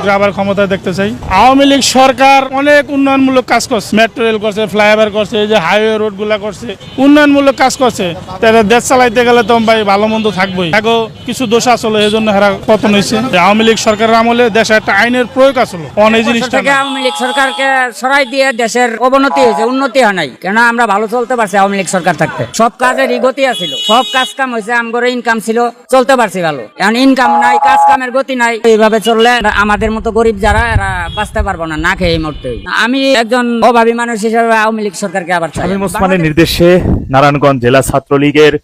লোককে আবার ক্ষমতায় দেখতে চাই। আওয়ামী লীগ সরকার অনেক উন্নয়নমূলক কাজ করছে। মেট্রো রেল করছে ফ্লাইওভার করছে এই যে হাইওয়ে রোডগুলা করছে উন্নয়নমূলক কাজ করছে। তাদের দেশ চালাইতে গেলে তো ভাই ভালো মন্দ থাকবোই। এখন কিছু দোষ আসলে এই জন্য হেরা পতন হয়েছে। আওয়ামী লীগ সরকারের আমলে দেশে একটা আইনের প্রয়োগ আসলো। অন এই জিনিসটা থেকে আওয়ামী লীগ সরকারকে সরাই দিয়ে দেশের অবনতি হয়েছে উন্নতি হয় নাই। কেন আমরা ভালো চলতে পারছি আওয়ামী লীগ সরকার থাকতে। সব কাজের গতি আছিল। সব কাজ কাম হয়েছে আমগরে ইনকাম ছিল চলতে পারছি ভালো। এখন ইনকাম নাই কাজ কামের গতি নাই। এইভাবে চললে আমাদের মতো গরিব যারা, এরা বাঁচতে পারব না না খেয়ে এই মুহূর্তে। আমি একজন অভাবী মানুষ হিসেবে আওয়ামী লীগ সরকারকে আবার শামীম ওসমানের নির্দেশে নারায়ণগঞ্জ জেলা ছাত্রলীগের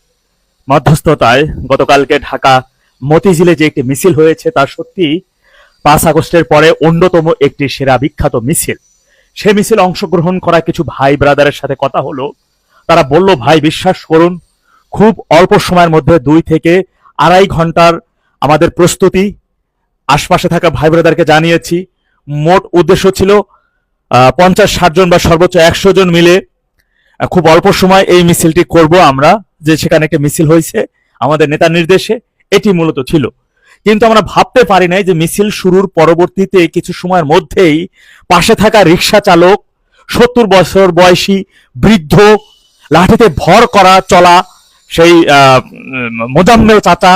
মধ্যস্থতায় গতকালকে ঢাকা মতিঝিলে যে একটি মিছিল হয়েছে, তা সত্যি পাঁচ আগস্টের পরে অন্যতম একটি সেরা বিখ্যাত মিছিল। সে মিছিল অংশগ্রহণ করা কিছু ভাই ব্রাদারের সাথে কথা হলো। তারা বলল, ভাই, বিশ্বাস করুন, খুব অল্প সময়ের মধ্যে দুই থেকে আড়াই ঘণ্টার আমাদের প্রস্তুতি আশপাশে থাকা ভাই ব্রাদারকে জানিয়েছি। মোট উদ্দেশ্য ছিল পঞ্চাশ, ষাট জন বা সর্বোচ্চ একশো জন মিলে খুব অল্প সময় এই মিছিলটি করব আমরা, যে সেখানে একটা মিছিল হয়েছে, আমাদের নেতার নির্দেশে এটি মূলত ছিল। কিন্তু আমরা ভাবতে পারি নাই যে মিছিল শুরুর পরবর্তীতে কিছু সময়ের মধ্যেই পাশে থাকা রিক্সা চালক, সত্তর বছর বয়সী বৃদ্ধ, লাঠিতে ভর করা চলা, সেই মোজাম্মেল চাচা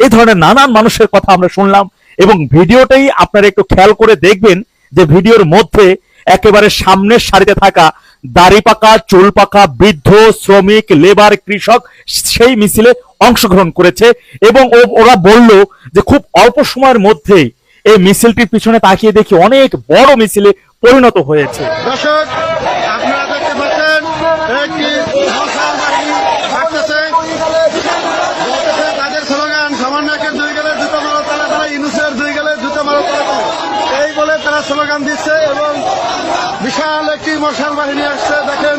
এই ধরনের নানান মানুষের কথা আমরা শুনলাম। এবং ভিডিওটাই আপনারা একটু খেয়াল করে দেখবেন যে ভিডিওর মধ্যে একেবারে সামনের সারিতে থাকা দাড়ি পাকা, চুল পাকা, বৃদ্ধ, শ্রমিক, লেবার, কৃষক সেই মিছিলে অংশগ্রহণ করেছে এবং ওরা বলল যে খুব অল্প সময়ের মধ্যেই এই মিছিলটির পিছনে তাকিয়ে দেখি অনেক বড় মিছিলে পরিণত হয়েছে। দর্শক, আপনারা দেখতে পাচ্ছেন একটি মশাল বাহিনী থাকতেছে বলতেছে তাদের স্লোগান সমন্বয়কের দুই গেলে জুতো মারো তালা তালা ইনুসের দুই গেলে জুতো মারো তালা তালা এই বলে তারা স্লোগান দিচ্ছে এবং বিশাল একটি মশাল বাহিনী আসছে। দেখেন